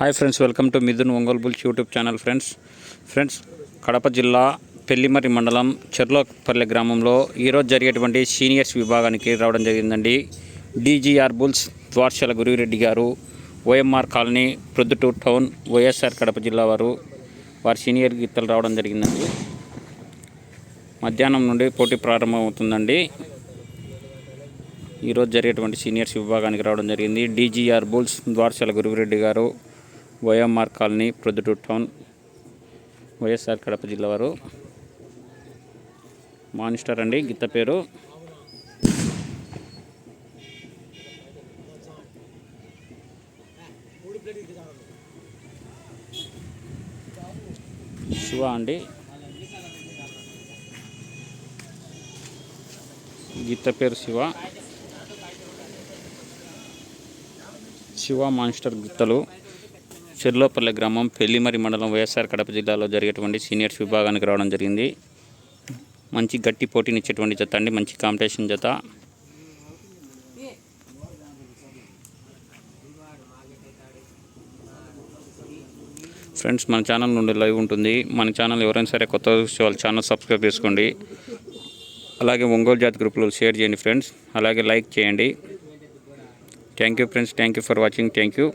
Hi friends welcome to Mithun Ongole bulls YouTube channel friends friends Kadapa జిల్లా పెళ్ళిమర్రి మండలం చెర్లోపల్లె గ్రామంలో ఈరోజు జరిగేటువంటి సీనియర్స్ విభాగానికి రావడం జరిగిందండి. DGR bulls Dwarshala Gurireddy garu OMR colony Proddatur town YSR Kadapa జిల్లా వారు వారి సీనియర్ గీతలు రావడం జరిగిందండి. మధ్యాహ్నం నుండి పోటీ ప్రారంభమవుతుందండి. ఈరోజు జరిగేటువంటి సీనియర్స్ విభాగానికి రావడం జరిగింది. DGR bulls Dwarshala Guruvireddy garu YMR colony Proddatur town YSR Kadapa జిల్లా వారు. మానిస్టర్ అండి గిత్త పేరు. శివ అండి. గీత పేరు శివ. శివ మాన్స్టర్ గిత్తలు. చెర్లోపల్లె గ్రామం పెళ్ళిమరి మండలం వైఎస్ఆర్ కడప జిల్లాలో జరిగేటువంటి సీనియర్స్ విభాగానికి రావడం జరిగింది. మంచి గట్టి పోటీనిచ్చేటువంటి జత అండి. మంచి కాంపిటీషన్ జత. ఫ్రెండ్స్ మన ఛానల్ నుండి లైవ్ ఉంటుంది. మన ఛానల్ ఎవరైనా సరే కొత్త చూసే ఛానల్ సబ్స్క్రైబ్ చేసుకోండి. అలాగే ఒంగోలు జాతి గ్రూప్లో షేర్ చేయండి ఫ్రెండ్స్. అలాగే లైక్ చేయండి. Thank you friends. Thank you for watching. Thank you.